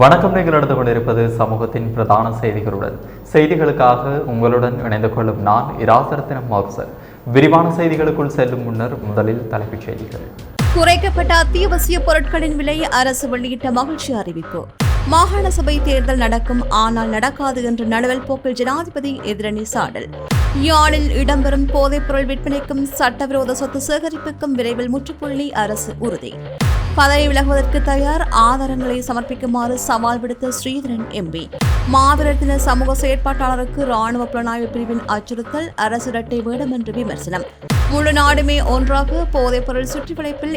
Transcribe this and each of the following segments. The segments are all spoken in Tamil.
வணக்கம். நீங்கள் நடந்து கொண்டிருப்பது சமூகத்தின் பிரதான செய்திகளுடன். செய்திகளுக்காக உங்களுடன் இணைந்து கொள்ளும் நான் இராசரத்தினம் மார்சர். விரிவான செய்திகளுக்குள் செல்லும் முன்னர் முதலில் தலைப்புச் செய்திகள். குறைக்கப்பட்ட அத்தியாவசிய பொருட்களின் விலை அரசு வெளியிட்ட மகிழ்ச்சி அறிவிப்பு. மாகாண சபை தேர்தல் நடக்கும் ஆனால் நடக்காது என்ற நடுவல் போக்கில் ஜனாதிபதி எதிரணி சாடல். யாழில் இடம்பெறும் போதைப்பொருள் விற்பனைக்கும் சட்டவிரோத சொத்து சேகரிப்புக்கும் விரைவில் முற்றுப்புள்ளி அரசு உறுதி. பதவி விலகுவதற்கு தயார். ஆதாரங்களை சமர்ப்பிக்குமாறு சவால் விடுத்த ஸ்ரீதரன் எம்பி மாவீரத்தின சமூக செயற்பாட்டாளருக்கு ராணுவ புலனாய்வு பிரிவின் அச்சுறுத்தல் அரசு இரட்டை வேடம் என்று விமர்சனம். முழு நாடுமே ஒன்றாக போதைப்பொருள் சுற்றி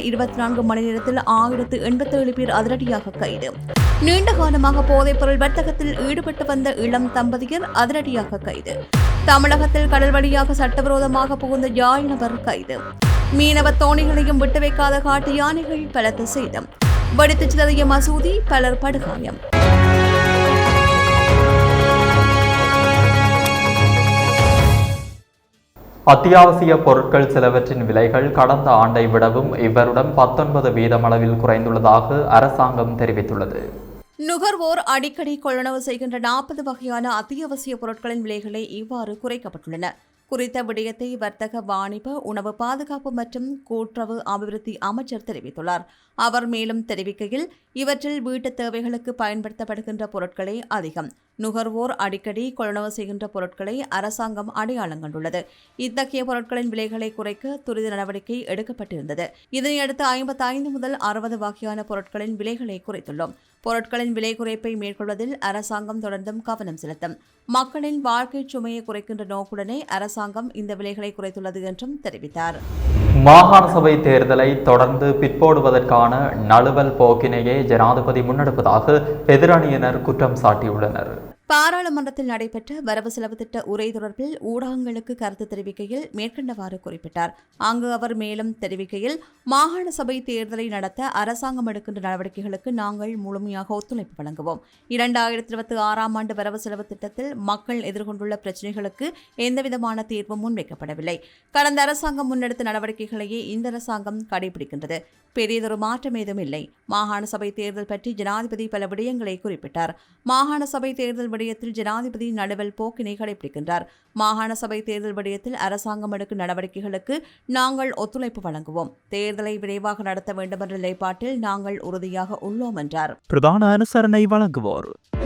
இருபத்தி நான்கு மணி நேரத்தில் ஆயிரத்து எண்பத்தேழு பேர் அதிரடியாக கைது. நீண்ட காலமாக போதைப்பொருள் வர்த்தகத்தில் ஈடுபட்டு வந்த இளம் தம்பதியர் அதிரடியாக கைது. தமிழகத்தில் கடல் வழியாக சட்டவிரோதமாக புகுந்த யாழ் நபர் கைது. மீனவ தோணிகளையும் விட்டு வைக்காத காட்டு யானைகள் பலத்த சேதம். வெடித்துச் சிதறிய மசூதி பலர் படுகாயம். அத்தியாவசிய பொருட்கள் சிலவற்றின் விலைகள் கடந்த ஆண்டை விடவும் இவருடன் பத்தொன்பது வீதமளவில் குறைந்துள்ளதாக அரசாங்கம் தெரிவித்துள்ளது. நுகர்வோர் அடிக்கடி கொள்ளளவு செய்கின்ற நாற்பது வகையான அத்தியாவசிய பொருட்களின் விலைகளை இவ்வாறு குறைக்கப்பட்டுள்ளன. குறித்த விடயத்தை வர்த்தக வாணிப உணவு பாதுகாப்பு மற்றும் கூட்டுறவு அபிவிருத்தி அமைச்சர் தெரிவித்துள்ளார். அவர் மேலும் தெரிவிக்கையில் இவற்றில் வீட்டு தேவைகளுக்கு பயன்படுத்தப்படுகின்ற பொருட்களே அதிகம். நுகர்வோர் அடிக்கடி கொள்ளளவு செய்கின்ற பொருட்களை அரசாங்கம் அடையாளம் கண்டுள்ளது. இத்தகைய பொருட்களின் விலைகளை குறைக்க துரித நடவடிக்கை எடுக்கப்பட்டிருந்தது. இதனையடுத்து ஐம்பத்தைந்து முதல் அறுபது வகையான பொருட்களின் விலைகளை குறைத்துள்ளோம். பொருட்களின் விலை குறைப்பை மேற்கொள்வதில் அரசாங்கம் தொடர்ந்தும் கவனம் செலுத்தும். மக்களின் வாழ்க்கை சுமையை குறைக்கின்ற நோக்குடனே அரசாங்கம் இந்த விலைகளை குறைத்துள்ளது என்றும் தெரிவித்தார். மாகாண சபை தேர்தலை தொடர்ந்து பிற்போடுவதற்கான நழுவல் போக்கினையே ஜனாதிபதி முன்னெடுப்பதாக எதிரணியினர் குற்றம் சாட்டியுள்ளனர். பாராளுமன்றத்தில் நடைபெற்ற வரவு செலவு திட்ட உரை தொடர்பில் ஊடகங்களுக்கு கருத்து தெரிவிக்கையில் மேற்கண்டவாறு குறிப்பிட்டார். அங்கு அவர் மேலும் தெரிவிக்கையில் மாகாண சபை தேர்தலை நடத்த அரசாங்கம் எடுக்கின்ற நடவடிக்கைகளுக்கு நாங்கள் முழுமையாக ஒத்துழைப்பு வழங்குவோம். இரண்டாயிரத்தி இருபத்தி ஆறாம் ஆண்டு வரவு செலவு திட்டத்தில் மக்கள் எதிர்கொண்டுள்ள பிரச்சினைகளுக்கு எந்தவிதமான தீர்வும் முன்வைக்கப்படவில்லை. கடந்த அரசாங்கம் முன்னெடுத்த நடவடிக்கைகளையே இந்த அரசாங்கம் கடைபிடிக்கின்றது. பெரியதொரு மாற்றம் ஏதும் இல்லை மாகாண சபை தேர்தல் பற்றி ஜனாதிபதி பல விடயங்களை குறிப்பிட்டார். மாகாண சபை தேர்தல் விடயத்தில் ஜனாதிபதி நடுவல் போக்கினை கடைபிடிக்கின்றார் மாகாண சபை தேர்தல் விடயத்தில் அரசாங்கம் எடுக்கும் நடவடிக்கைகளுக்கு நாங்கள் ஒத்துழைப்பு வழங்குவோம். தேர்தலை விரைவாக நடத்த வேண்டும் என்ற நிலைப்பாட்டில் நாங்கள் உறுதியாக உள்ளோம் என்றார். பிரதான அனுசரணை வழங்குவோர்.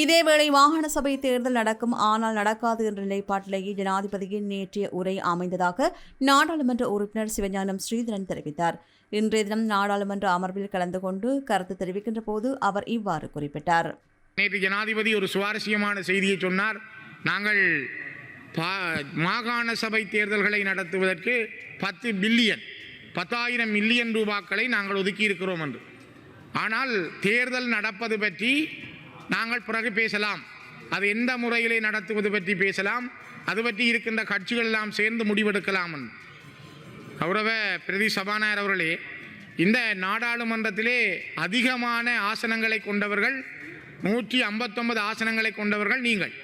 இதேவேளை மாகாண சபை தேர்தல் நடக்கும். ஆனால் நடக்காது என்ற நிலைப்பாட்டிலேயே ஜனாதிபதியின் நேற்றைய உரை அமைந்ததாக நாடாளுமன்ற உறுப்பினர் சிவஞானம் ஸ்ரீதரன் தெரிவித்தார். இன்றைய தினம் நாடாளுமன்ற அமர்வில் கலந்து கொண்டு கருத்து தெரிவிக்கின்ற போது அவர் இவ்வாறு குறிப்பிட்டார். நேற்று ஜனாதிபதி ஒரு சுவாரஸ்யமான செய்தியை சொன்னார். நாங்கள் பா மாகாண சபை தேர்தல்களை நடத்துவதற்கு பத்து பில்லியன் பத்தாயிரம் மில்லியன் ரூபாக்களை நாங்கள் ஒதுக்கி இருக்கிறோம் என்று. ஆனால் தேர்தல் நடப்பது பற்றி நாங்கள் பிறகு பேசலாம். அது எந்த முறையிலே நடத்துவது பற்றி பேசலாம். அது பற்றி இருக்கின்ற கட்சிகள் எல்லாம் சேர்ந்து முடிவெடுக்கலாம் கௌரவ பிரதி சபாநாயகர் அவர்களே இந்த நாடாளுமன்றத்திலே அதிகமான ஆசனங்களை கொண்டவர்கள் நூற்றி ஐம்பத்தொன்பது ஆசனங்களை கொண்டவர்கள் நீங்கள்.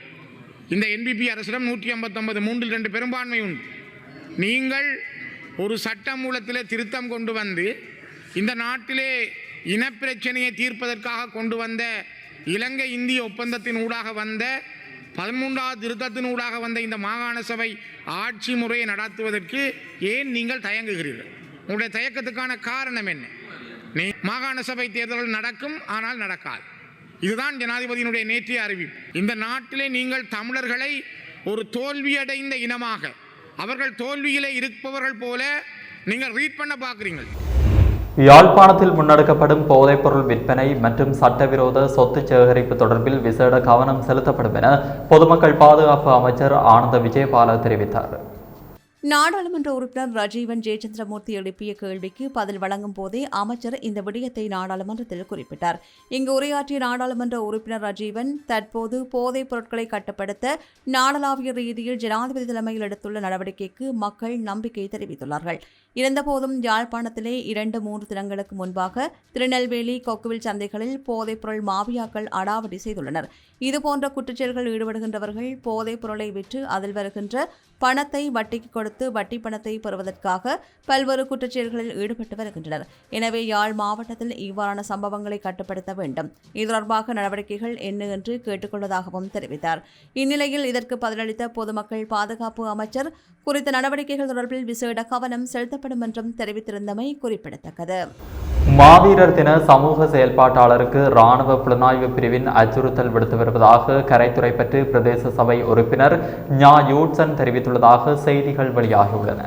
இந்த என்பிபி அரசிடம் நூற்றி ஐம்பத்தொன்பது மூன்றில் ரெண்டு பெரும்பான்மை உண்டு. நீங்கள் ஒரு சட்ட மூலத்தில் திருத்தம் கொண்டு வந்து இந்த நாட்டிலே இனப்பிரச்சனையை தீர்ப்பதற்காக கொண்டு வந்த இலங்கை இந்திய ஒப்பந்தத்தின் ஊடாக வந்த பதிமூன்றாவது திருத்தத்தின் ஊடாக வந்த இந்த மாகாண சபை ஆட்சி முறையை நடத்துவதற்கு ஏன் நீங்கள் தயங்குகிறீர்கள்? உங்களுடைய தயக்கத்துக்கான காரணம் என்ன? நீ மாகாண சபை தேர்தல்கள் நடக்கும் ஆனால் நடக்காது. இதுதான் ஜனாதிபதியினுடைய நேற்றைய அறிவிப்பு. இந்த நாட்டிலே நீங்கள் தமிழர்களை ஒரு தோல்வியடைந்த இனமாக அவர்கள் தோல்வியிலே இருப்பவர்கள் போல நீங்கள் ரீட் பண்ண பார்க்குறீங்க யாழ்ப்பாணத்தில் முன்னெடுக்கப்படும் போதைப்பொருள் விற்பனை மற்றும் சட்டவிரோத சொத்து சேகரிப்பு தொடர்பில் விசேட கவனம் செலுத்தப்படும் என பொதுமக்கள் பாதுகாப்பு அமைச்சர் ஆனந்த விஜயபால தெரிவித்தார். நாடாளுமன்ற உறுப்பினர் ரஜீவன் ஜெயச்சந்திரமூர்த்தி எழுப்பிய கேள்விக்கு பதில் வழங்கும் போதே அமைச்சர் இந்த விடயத்தை நாடாளுமன்றத்தில் குறிப்பிட்டார். இங்கு உரையாற்றிய நாடாளுமன்ற உறுப்பினர் ரஜீவன் தற்போது போதைப் பொருட்களை கட்டுப்படுத்த நாடளாவிய ரீதியில் ஜனாதிபதி தலைமையில் எடுத்துள்ள நடவடிக்கைக்கு மக்கள் நம்பிக்கை தெரிவித்துள்ளார்கள். இருந்தபோதும் யாழ்ப்பாணத்திலே இரண்டு மூன்று தினங்களுக்கு முன்பாக திருநெல்வேலி கொக்குவில் சந்தைகளில் போதைப்பொருள் மாவியாக்கள் அடாவடி செய்துள்ளனர். இதுபோன்ற குற்றச்செயல்கள் ஈடுபடுகின்றவர்கள் போதைப் பொருளை விற்று அதில் வருகின்ற பணத்தை வட்டிக்கு கொடுத்து வட்டி பணத்தை பெறுவதற்காக பல்வேறு குற்றச்செயல்களில் ஈடுபட்டு வருகின்றனர். எனவே யாழ் மாவட்டத்தில் இவ்வாறான சம்பவங்களை கட்டுப்படுத்த வேண்டும். இது தொடர்பாக நடவடிக்கைகள் என்ன என்று கேட்டுக்கொள்வதாகவும் தெரிவித்தார். இந்நிலையில் இதற்கு பதிலளித்த பொதுமக்கள் பாதுகாப்பு அமைச்சர் குறித்த நடவடிக்கைகள் தொடர்பில் விசேட கவனம் செலுத்தப்படும் என்றும் தெரிவித்திருந்தமை குறிப்பிடத்தக்கது. மாவீரர் தின சமூக செயல்பாட்டாளருக்கு இராணுவ புலனாய்வு பிரிவின் அச்சுறுத்தல் விடுத்து வருவதாக கரைத்துறை பற்றி பிரதேச சபை உறுப்பினர் ஞா யூட்சன் தெரிவித்துள்ளதாக செய்திகள் வெளியாகியுள்ளன.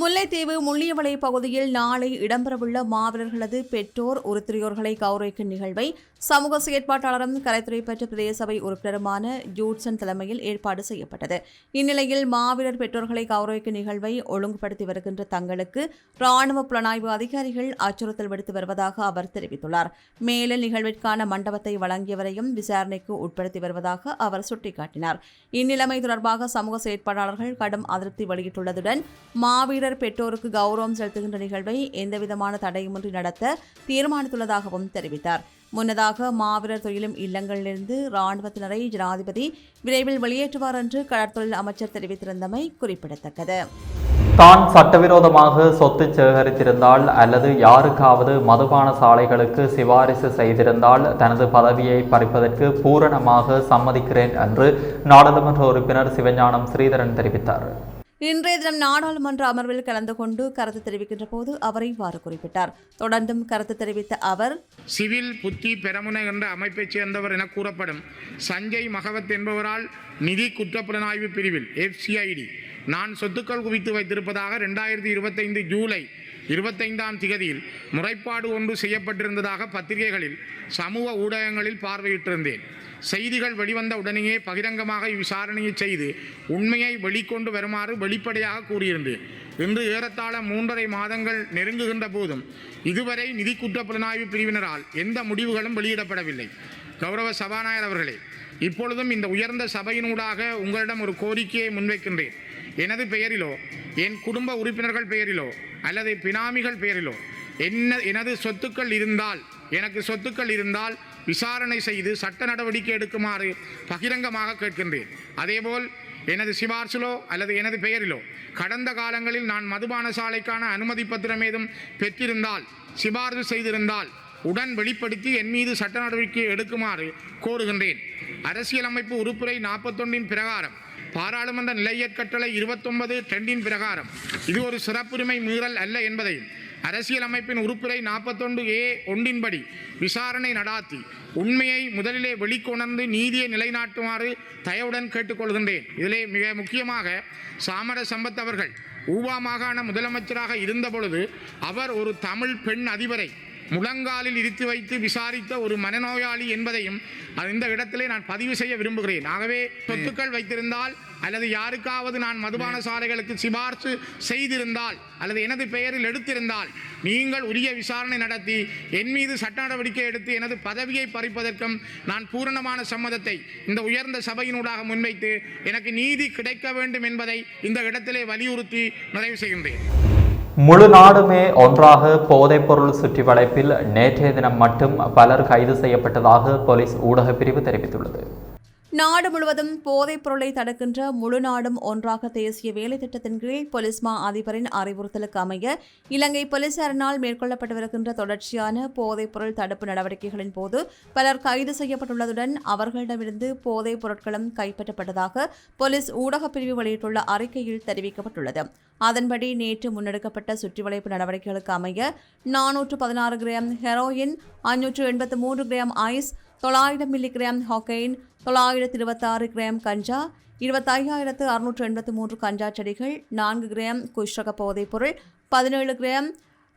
முல்லைத்தீவு முள்ளியவளை பகுதியில் நாளை இடம்பெறவுள்ள மாவீரர்களது பெற்றோர் உருத்திரியோர்களை கௌரவிக்கும் நிகழ்வை சமூக செயற்பாட்டாளரும் கரைத்துறை பெற்ற பிரதேச சபை உறுப்பினருமான ஜூட்சன் தலைமையில் ஏற்பாடு செய்யப்பட்டது. இந்நிலையில் மாவீரர் பெற்றோர்களை கௌரவிக்கும் நிகழ்வை ஒழுங்குபடுத்தி வருகின்ற தங்களுக்கு ராணுவ புலனாய்வு அதிகாரிகள் அச்சுறுத்தல் விடுத்து வருவதாக அவர் தெரிவித்துள்ளார். மேலும் நிகழ்விற்கான மண்டபத்தை வழங்கியவரையும் விசாரணைக்கு உட்படுத்தி வருவதாக அவர் சுட்டிக்காட்டினார். இந்நிலைமை தொடர்பாக சமூக செயற்பாட்டாளர்கள் கடும் அதிருப்தி வெளியிட்டுள்ளதுடன் மாவீரர் பெற்றோருக்கு கௌரவம் செலுத்துகின்ற நிகழ்வை எந்தவிதமான தடையுமின்றி நடத்த தீர்மானித்துள்ளதாகவும் தெரிவித்தார். முன்னதாக மாவீரர் தொழிலும் இல்லங்களிலிருந்து ராணுவத்தினரை ஜனாதிபதி விரைவில் வெளியேற்றுவார் என்று கடற்தொழில் அமைச்சர் தெரிவித்திருந்தமை குறிப்பிடத்தக்கது. தான் சட்டவிரோதமாக சொத்து சேகரித்திருந்தால் அல்லது யாருக்காவது மதுபான சாலைகளுக்கு சிபாரிசு செய்திருந்தால் தனது பதவியை பறிப்பதற்கு பூரணமாக சம்மதிக்கிறேன் என்று நாடாளுமன்ற உறுப்பினர் சிவஞானம் ஸ்ரீதரன் தெரிவித்தார். இன்றைய தினம் நாடாளுமன்ற அமர்வில் கலந்து கொண்டு கருத்து தெரிவிக்கின்ற போது அவர் இவ்வாறு குறிப்பிட்டார். தொடர்ந்தும் கருத்து தெரிவித்த அவர் சிவில் புத்தி பெரமுனை என்ற அமைப்பைச் சேர்ந்தவர் என கூறப்படும் சஞ்சய் மகவத் என்பவரால் நிதி குற்றப்புலனாய்வு பிரிவில் எஃப்சிஐடி நான் சொத்துக்கள் குவித்து வைத்திருப்பதாக ரெண்டாயிரத்தி இருபத்தைந்து ஜூலை இருபத்தைந்தாம் திகதியில் முறைப்பாடு ஒன்று செய்யப்பட்டிருந்ததாக பத்திரிகைகளில் சமூக ஊடகங்களில் பார்வையிட்டிருந்தேன். செய்திகள் வெளிவந்த உடனேயே பகிரங்கமாக இவ்விசாரணையை செய்து உண்மையை வெளிக்கொண்டு வருமாறு வெளிப்படையாக கூறியிருந்தேன். இன்று ஏறத்தாழ மூன்றரை மாதங்கள் நெருங்குகின்ற போதும் இதுவரை நிதி குற்ற புலனாய்வு பிரிவினரால் எந்த முடிவுகளும் வெளியிடப்படவில்லை. கௌரவ சபாநாயகர் அவர்களே இப்பொழுதும் இந்த உயர்ந்த சபையினூடாக உங்களிடம் ஒரு கோரிக்கையை முன்வைக்கின்றேன். எனது பெயரிலோ? என் குடும்ப உறுப்பினர்கள் பெயரிலோ? அல்லது பினாமிகள் பெயரிலோ? என்ன எனது சொத்துக்கள் இருந்தால் எனக்கு சொத்துக்கள் இருந்தால் விசாரணை செய்து சட்ட நடவடிக்கை எடுக்குமாறு பகிரங்கமாக கேட்கின்றேன். அதேபோல் எனது சிபார்சிலோ அல்லது எனது பெயரிலோ? கடந்த காலங்களில் நான் மதுபான சாலைக்கான அனுமதி பத்திரம் ஏதும் பெற்றிருந்தால் சிபார்சு செய்திருந்தால் உடன் வெளிப்படுத்தி என் மீது சட்ட நடவடிக்கை எடுக்குமாறு கோருகின்றேன். அரசியலமைப்பு உறுப்புரை நாற்பத்தொன்றின் பிரகாரம். பாராளுமன்ற நிலையற்கட்டளை இருபத்தொன்பது டெண்டின் பிரகாரம். இது ஒரு சிறப்புரிமை மீறல் அல்ல என்பதையும் அரசியல் அமைப்பின் நாற்பத்தொன்று ஏ ஒன்றின்படி விசாரணை நடாத்தி உண்மையை முதலிலே வெளிக்கொணர்ந்து நீதியை நிலைநாட்டுமாறு தயவுடன் கேட்டுக்கொள்கின்றேன். இதிலே மிக முக்கியமாக சாமர சம்பத் அவர்கள் ஊவா மாகாண முதலமைச்சராக இருந்தபொழுது அவர் ஒரு தமிழ் பெண் அதிபரை முழங்காலில் இருத்தி வைத்து விசாரித்த ஒரு மனநோயாளி என்பதையும் அது இந்த இடத்திலே நான் பதிவு செய்ய விரும்புகிறேன். ஆகவே சொத்துக்கள் வைத்திருந்தால் அல்லது யாருக்காவது நான் மதுபான சாலைகளுக்கு சிபார்சு செய்திருந்தால் அல்லது எனது பெயரில் எடுத்திருந்தால் நீங்கள் உரிய விசாரணை நடத்தி என் மீது சட்ட நடவடிக்கை எடுத்து எனது பதவியை பறிப்பதற்கும் நான் பூரணமான சம்மதத்தை இந்த உயர்ந்த சபையினூடாக முன்வைத்து எனக்கு நீதி கிடைக்க வேண்டும் என்பதை இந்த இடத்திலே வலியுறுத்தி நிறைவு செய்கின்றேன். முழு நாடுமே ஒன்றாக போதைப்பொருள் சுற்றி வளைப்பில் நேற்றைய தினம் மட்டும் பலர் கைது செய்யப்பட்டதாக போலீஸ் ஊடகப்பிரிவு தெரிவித்துள்ளது. நாடு முழுவதும் போதைப் பொருளை தடுக்கின்ற முழு நாடும் ஒன்றாக தேசிய வேலை திட்டத்தின் கீழ் போலீஸ் மா அதிபரின் அறிவுறுத்தலுக்கு அமைய இலங்கை போலீசாரினால் மேற்கொள்ளப்பட்டு வருகின்ற தொடர்ச்சியான போதைப் பொருள் தடுப்பு நடவடிக்கைகளின் போது பலர் கைது செய்யப்பட்டுள்ளதுடன் அவர்களிடமிருந்து போதைப் பொருட்களும் கைப்பற்றப்பட்டதாக போலீஸ் ஊடகப் பிரிவு வெளியிட்டுள்ள அறிக்கையில் தெரிவிக்கப்பட்டுள்ளது. அதன்படி நேற்று முன்னெடுக்கப்பட்ட சுற்றிவளைப்பு நடவடிக்கைகளுக்கு அமைய நானூற்று பதினாறு கிராம் ஹெரோயின் அஞ்சூற்று எண்பத்து மூன்று கிராம் ஐஸ் தொள்ளாயிரம் மில்லி கிராம் தொள்ளாயிரத்து இருபத்தாறு கிராம் கஞ்சா இருபத்தையாயிரத்து அறுநூற்று எண்பத்து மூன்று கஞ்சா செடிகள் நான்கு கிராம் குஷ்ரக போதைப்பொருள் பதினேழு கிராம்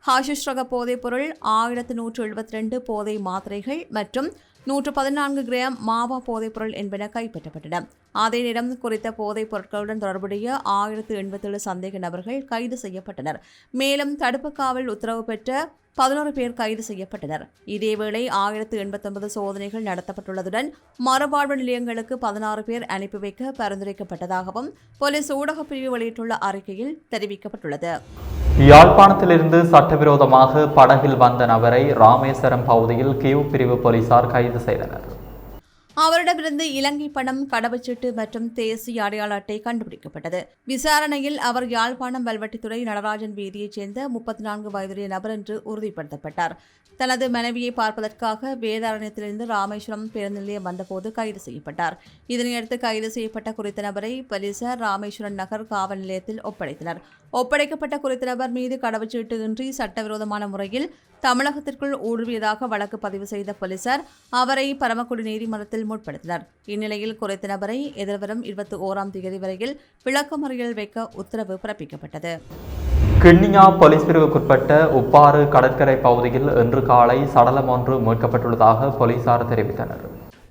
ஹாஷிஷ்ரக போதைப்பொருள் போதைப் பொருள் ஆயிரத்து நூற்று எழுபத்தி ரெண்டு போதை மாத்திரைகள் மற்றும் நூற்று பதினான்கு கிராம் மாவா போதைப்பொருள் என்பன கைப்பற்றப்பட்டன. அதே நேரம் குறித்த போதைப் பொருட்களுடன் தொடர்புடைய ஆயிரத்து எண்பத்தேழு சந்தேக நபர்கள் கைது செய்யப்பட்டனர். மேலும் தடுப்பு காவல் உத்தரவு பெற்ற பதினோரு பேர் கைது செய்யப்பட்டனர். இதேவேளை ஆயிரத்து எண்பத்தொன்பது சோதனைகள் நடத்தப்பட்டுள்ளதுடன் மறுவாழ்வு நிலையங்களுக்கு பதினாறு பேர் அனுப்பி வைக்க பரிந்துரைக்கப்பட்டதாகவும் போலீஸ் ஊடகப் பிரிவு வெளியிட்டுள்ள அறிக்கையில் தெரிவிக்கப்பட்டுள்ளது. யாழ்ப்பாணத்திலிருந்து சட்டவிரோதமாக படகில் வந்த நபரை ராமேஸ்வரம் பகுதியில் கியூ பிரிவு போலீசார் கைது செய்தனர். அவரிடமிருந்து இலங்கை பணம் கடவுச்சீட்டு மற்றும் தேசிய அடையாள அட்டை கண்டுபிடிக்கப்பட்டது. விசாரணையில் அவர் யாழ்ப்பாணம் வல்வட்டித்துறை நடராஜன் வீதியைச் சேர்ந்த முப்பத்தி நான்கு வயதுடைய நபர் என்று உறுதிப்படுத்தப்பட்டார். தனது மனைவியை பார்ப்பதற்காக வேதாரண்யத்திலிருந்து ராமேஸ்வரம் பேருந்து நிலையம் வந்தபோது கைது செய்யப்பட்டார். இதனையடுத்து கைது செய்யப்பட்ட குறித்த நபரை போலீசார் ராமேஸ்வரம் நகர் காவல் நிலையத்தில் ஒப்படைத்தனர். ஒப்படைக்கப்பட்ட குறித்த நபர் மீது கடவுச்சீட்டு இன்றி சட்டவிரோதமான முறையில் தமிழகத்திற்குள் ஊடுருவியதாக வழக்கு பதிவு செய்த போலீசார் அவரை பரமக்குடி நீதிமன்றத்தில் முற்படுத்தினர். இந்நிலையில் குறித்த நபரை எதிர்வரும் இருபத்தி ஓராம் தேதி வரையில் விளக்கமறியல் வைக்க உத்தரவு பிறப்பிக்கப்பட்டது. கிண்ணியா போலீஸ் பிரிவுக்குட்பட்ட உப்பாறு கடற்கரை பகுதியில் இன்று காலை சடலம் ஒன்று மீட்கப்பட்டுள்ளதாக போலீசார் தெரிவித்தனர்.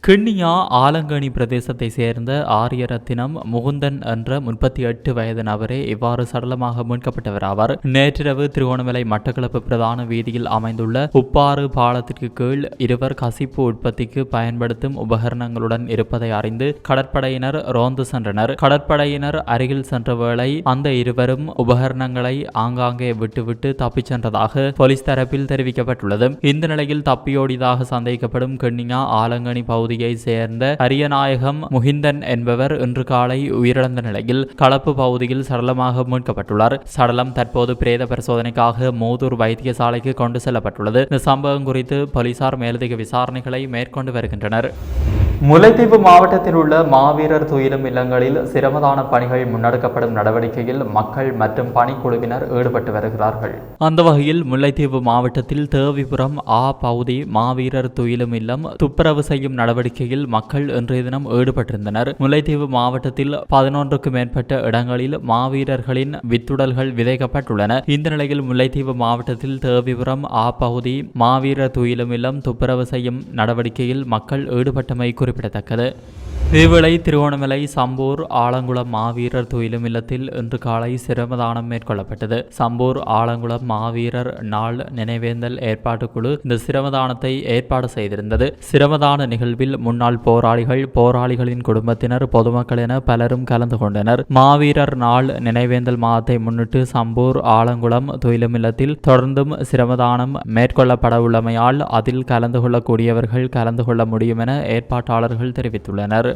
கிண்ணியா ஆலங்கனி பிரதேசத்தை சேர்ந்த ஆரியரத்தினம் முகுந்தன் என்ற முப்பத்தி எட்டு வயது நபரே இவ்வாறு சடலமாக மீட்கப்பட்டவர் ஆவார் நேற்றிரவு திருகோணமலை மட்டக்களப்பு பிரதான வீதியில் அமைந்துள்ள உப்பாறு பாலத்திற்கு கீழ் இருவர் கசிப்பு உற்பத்திக்கு பயன்படுத்தும் உபகரணங்களுடன் இருப்பதை அறிந்து கடற்படையினர் ரோந்து சென்றனர். கடற்படையினர் அருகில் சென்ற வேளை அந்த இருவரும் உபகரணங்களை ஆங்காங்கே விட்டுவிட்டு தப்பிச் சென்றதாக போலீஸ் தரப்பில் தெரிவிக்கப்பட்டுள்ளது. இந்த நிலையில் தப்பியோடியதாக சந்தேகிக்கப்படும் கிண்ணியா ஆலங்கனி பகுதியை சேர்ந்த அரியநாயகம் முகிந்தன் என்பவர் இன்று காலை உயிரிழந்த நிலையில் களப்பு பகுதியில் சடலமாக மீட்கப்பட்டுள்ளார். சடலம் தற்போது பிரேத பரிசோதனைக்காக மூதூர் வைத்தியசாலைக்கு கொண்டு செல்லப்பட்டுள்ளது. இந்த சம்பவம் குறித்து போலீசார் மேலதிக விசாரணைகளை மேற்கொண்டு வருகின்றனர். முல்லைத்தீவு மாவட்டத்தில் உள்ள மாவீரர் துயிலும் இல்லங்களில் சிரமதான பணிகள் முன்னெடுக்கப்படும் நடவடிக்கையில் மக்கள் மற்றும் பணிக்குழுவினர் ஈடுபட்டு வருகிறார்கள். அந்த வகையில் முல்லைத்தீவு மாவட்டத்தில் தேவிபுரம் ஆ பகுதி மாவீரர் துயிலும் இல்லம் துப்புரவு செய்யும் நடவடிக்கையில் மக்கள் இன்றைய தினம் ஈடுபட்டிருந்தனர். முல்லைத்தீவு மாவட்டத்தில் பதினொன்றுக்கு மேற்பட்ட இடங்களில் மாவீரர்களின் வித்துடல்கள் விதைக்கப்பட்டுள்ளன. இந்த நிலையில் முல்லைத்தீவு மாவட்டத்தில் தேவிபுரம் ஆ பகுதி மாவீரர் துயிலும் இல்லம் துப்புரவு செய்யும் நடவடிக்கையில் மக்கள் ஈடுபட்டமை குறிப்பிடத்தக்கது இதேவேளை திருவோணமலை சம்பூர் ஆலங்குளம் மாவீரர் துயிலும் இல்லத்தில் இன்று காலை சிரமதானம் மேற்கொள்ளப்பட்டது. சம்பூர் ஆலங்குளம் மாவீரர் நாள் நினைவேந்தல் ஏற்பாட்டுக்குழு இந்த சிரமதானத்தை ஏற்பாடு செய்திருந்தது. சிரமதான நிகழ்வில் முன்னாள் போராளிகள் போராளிகளின் குடும்பத்தினர் பொதுமக்கள் என பலரும் கலந்து கொண்டனர். மாவீரர் நாள் நினைவேந்தல் மாதத்தை முன்னிட்டு சம்பூர் ஆலங்குளம் துயிலும் இல்லத்தில் தொடர்ந்தும் சிரமதானம் மேற்கொள்ளப்பட உள்ளமையால் அதில் கலந்து கொள்ளக்கூடியவர்கள் கலந்து கொள்ள முடியும் என ஏற்பாட்டாளர்கள் தெரிவித்துள்ளனர்.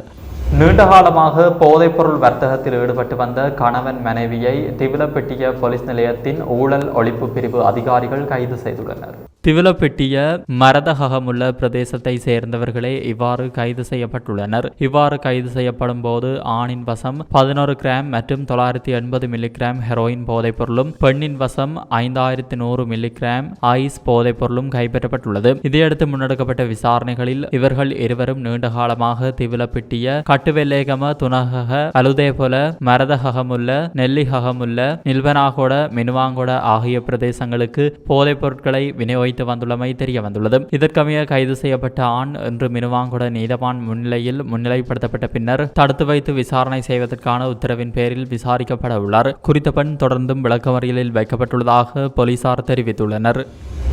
நீண்டகாலமாக போதைப்பொருள் வர்த்தகத்தில் ஈடுபட்டு வந்த கணவன் மனைவியை திவிலப்பெட்டிய போலீஸ் நிலையத்தின் ஊழல் ஒழிப்பு பிரிவு அதிகாரிகள் கைது செய்துள்ளனர். திவிலப்பெட்டிய மரதகமுள்ள பிரதேசத்தை சேர்ந்தவர்களே இவ்வாறு கைது செய்யப்பட்டுள்ளனர். இவ்வாறு கைது செய்யப்படும் போது ஆணின் வசம் பதினோரு கிராம் மற்றும் தொள்ளாயிரத்தி எண்பது மில்லிகிராம் ஹெரோயின் போதைப் பொருளும் பெண்ணின் வசம் ஐந்தாயிரத்தி நூறு மில்லிகிராம் ஐஸ் போதைப் பொருளும் கைப்பற்றப்பட்டுள்ளது. இதையடுத்து முன்னெடுக்கப்பட்ட விசாரணைகளில் இவர்கள் இருவரும் நீண்ட காலமாக திவிலப்பெட்டிய கட்டுவெல்லேகம துணகக அலுதேபொல மரதகமுள்ள நெல்லிகமுள்ள நில்வனாகோட மினுவாங்கோட ஆகிய பிரதேசங்களுக்கு போதைப் பொருட்களை வைத்து வந்துள்ளமை தெரிய வந்துள்ளது இதற்கமைய கைது செய்யப்பட்ட ஆண் இன்று மினுவாங்குட நீதவான் முன்னிலையில் முன்னிலைப்படுத்தப்பட்ட பின்னர் தடுத்து வைத்து விசாரணை செய்வதற்கான உத்தரவின் பேரில் விசாரிக்கப்பட உள்ளார் குறித்த பெண் தொடர்ந்தும் விளக்கமறியலில் வைக்கப்பட்டுள்ளதாக போலீசார் தெரிவித்துள்ளனர்.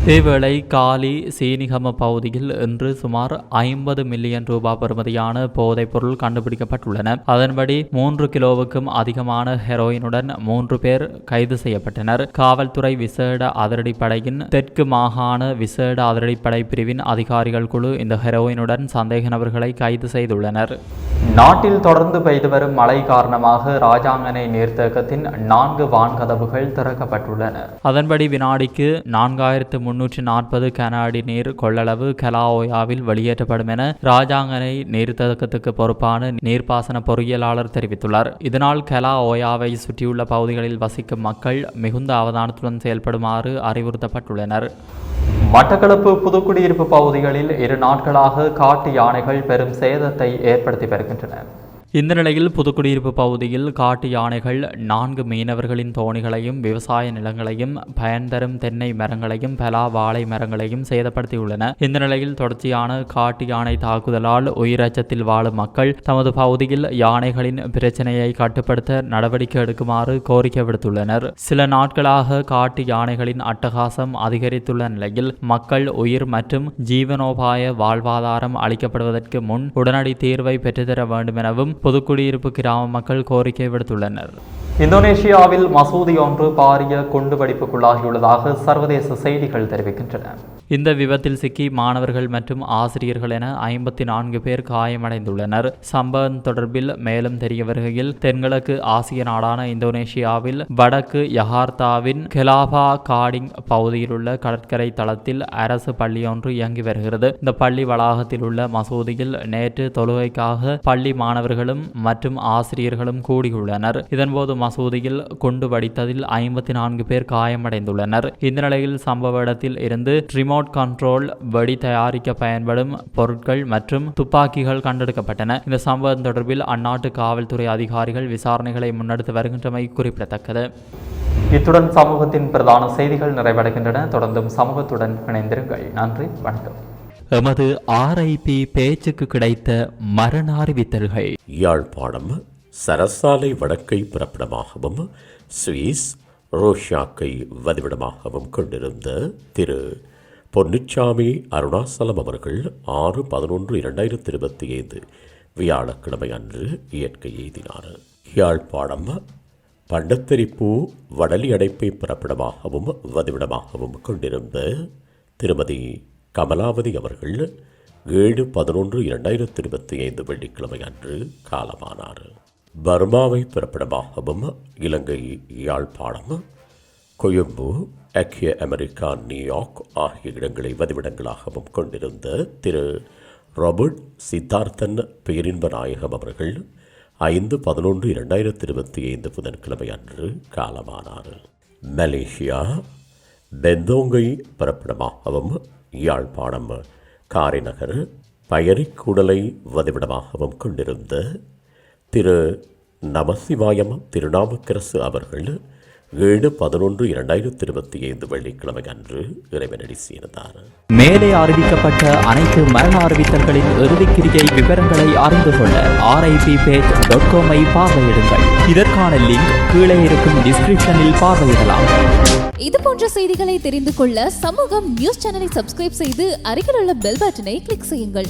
இதேவேளை காலி சீனிகம பகுதியில் இன்று சுமார் ஐம்பது மில்லியன் ரூபாய் பெறுமதியான போதைப் பொருள் கண்டுபிடிக்கப்பட்டுள்ளன. அதன்படி மூன்று கிலோவுக்கும் அதிகமான ஹெரோயினுடன் மூன்று பேர் கைது செய்யப்பட்டனர். காவல்துறை விசேட அதிரடிப்படையின் தெற்கு மாகாண விசேட அதிரடிப்படை பிரிவின் அதிகாரிகள் குழு இந்த ஹெரோயினுடன் சந்தேக நபர்களை கைது செய்துள்ளனர். நாட்டில் தொடர்ந்து பெய்து வரும் மழை காரணமாக ராஜாங்கனை நீர்த்தேக்கத்தின் நான்கு வான்கதவுகள் திறக்கப்பட்டுள்ளன. அதன்படி வினாடிக்கு நான்காயிரத்து முன்னூற்றி நாற்பது கனஅடி நீர் கொள்ளளவு கலாஓயாவில் வெளியேற்றப்படும் என ராஜாங்கனை நீர்த்தக்கத்துக்கு பொறுப்பான நீர்ப்பாசன பொறியியலாளர் தெரிவித்துள்ளார். இதனால் கலா ஓயாவை சுற்றியுள்ள பகுதிகளில் வசிக்கும் மக்கள் மிகுந்த அவதானத்துடன் செயல்படுமாறு அறிவுறுத்தப்பட்டுள்ளனர். மட்டக்களப்பு புதுக்குடியிருப்பு பகுதிகளில் இரு நாட்களாக காட்டு யானைகள் பெரும் சேதத்தை ஏற்படுத்தி வருகின்றன. இந்த நிலையில் புதுக்குடியிருப்பு பகுதியில் காட்டு யானைகள் நான்கு மீனவர்களின் தோணிகளையும் விவசாய நிலங்களையும் பயன் தரும் தென்னை மரங்களையும் பலா வாழை மரங்களையும் சேதப்படுத்தியுள்ளன. இந்த நிலையில் தொடர்ச்சியான காட்டு யானை தாக்குதலால் உயிரச்சத்தில் வாழும் மக்கள் தமது பகுதியில் யானைகளின் பிரச்சனையை கட்டுப்படுத்த நடவடிக்கை எடுக்குமாறு கோரிக்கை விடுத்துள்ளனர். சில நாட்களாக காட்டு யானைகளின் அட்டகாசம் அதிகரித்துள்ள நிலையில் மக்கள் உயிர் மற்றும் ஜீவனோபாய வாழ்வாதாரம் அளிக்கப்படுவதற்கு முன் உடனடி தீர்வை பெற்றுத்தர வேண்டும் எனவும் பொதுக்குடியிருப்பு கிராம மக்கள் கோரிக்கை விடுத்துள்ளனர். இந்தோனேஷியாவில் மசூதி ஒன்று பாரிய குண்டுவெடிப்புக்குள்ளாகியுள்ளதாக சர்வதேச செய்திகள் தெரிவிக்கின்றன. இந்த விபத்தில் சிக்கி மாணவர்கள் மற்றும் ஆசிரியர்கள் என ஐம்பத்தி நான்கு பேர் காயமடைந்துள்ளனர். சம்பவம் தொடர்பில் மேலும் தெரிய வருகையில் தென்கிழக்கு ஆசிய நாடான இந்தோனேஷியாவில் வடக்கு யகார்த்தாவின் கெலாபா காடிங் பகுதியில் உள்ள கடற்கரை தளத்தில் அரசு பள்ளி ஒன்று இயங்கி வருகிறது. இந்த பள்ளி வளாகத்தில் உள்ள மசூதியில் நேற்று தொழுகைக்காக பள்ளி மாணவர்களும் மற்றும் ஆசிரியர்களும் கூடியுள்ளனர். இதன்போது மசூதியில் குண்டு வடித்ததில் ஐம்பத்தி நான்கு பேர் காயமடைந்துள்ளனர். இந்த நிலையில் சம்பவ இடத்தில் இருந்து ரிமோட் கண்ட்ரோல் வெடி தயாரிக்க பயன்படும் பொருட்கள் மற்றும் துப்பாக்கிகள் கண்டெடுக்கப்பட்டன. இந்த சம்பவம் தொடர்பில் அந்நாட்டு காவல்துறை அதிகாரிகள் விசாரணைகளை முன்னெடுத்து வருகின்றமை குறிப்பிடத்தக்கது. இத்துடன் சமூகத்தின் பிரதான செய்திகள் நிறைவடைகின்றன. தொடர்ந்தும் சமூகத்துடன் இணைந்திருங்கள். நன்றி வணக்கம். எமது ஆர்ஐபி பேச்சுக்கு கிடைத்த மரண அறிவித்தல்கள். யாழ்ப்பாணம் சரசாலை வடக்கை பிறப்பிடமாகவும் சுவிஸ் ரோஷாக்கை வதிவிடமாகவும் கொண்டிருந்த திரு. பொன்னிச்சாமி அருணாசலம் அவர்கள் ஆறு பதினொன்று இரண்டாயிரத்தி இருபத்தி ஐந்து வியாழக்கிழமை அன்று இயற்கை எய்தினார். யாழ்ப்பாணம் பண்டத்தெரிப்பூ வடலி அடைப்பை பிறப்பிடமாகவும் வதிவிடமாகவும் கொண்டிருந்த திருமதி கமலாவதி அவர்கள் ஏழு பதினொன்று இரண்டாயிரத்தி இருபத்தி ஐந்து வெள்ளிக்கிழமை அன்று காலமானார். பர்மாவை பிறப்பிடமாகவும் இலங்கை யாழ்ப்பாணம் கொழும்பு ஐக்கிய அமெரிக்கா நியூயார்க் ஆகிய இடங்களை வதிவிடங்களாகவும் கொண்டிருந்த திரு. ராபர்ட் சித்தார்த்தன் பேரின்ப நாயகம் அவர்கள் ஐந்து பதினொன்று இரண்டாயிரத்தி இருபத்தி ஐந்து புதன்கிழமை அன்று காலமானார். மலேசியா பெந்தோங்கை பிறப்பிடமாகவும் யாழ்ப்பாணம் காரைநகர் பயரிக்கூடலை வதிவிடமாகவும் கொண்டிருந்த திரு. நமசிவாயம் திருநாவுக்கரசு அவர்கள் ஏழு பதினொன்று இரண்டாயிரத்தி இருபத்தி ஐந்து வெள்ளிக்கிழமை அன்று இறைவனடி சேர்ந்தார் மேலே அறிவிக்கப்பட்ட அனைத்து மரண அறிவித்தல்களின் இறுதிக்கிரியை விவரங்களை அறிந்து கொள்ள ஆர்ஐபி பேஜ் டாட் காமை பார்வையிடுங்கள். இதற்கான லிங்க் கீழே இருக்கும் டிஸ்கிரிப்ஷனில் பார்வையிடலாம். இது போன்ற செய்திகளை தெரிந்து கொள்ள சமூகம் நியூஸ் சேனலை சப்ஸ்கிரைப் செய்து அருகில் உள்ள பெல் பட்டனை கிளிக் செய்யுங்கள்.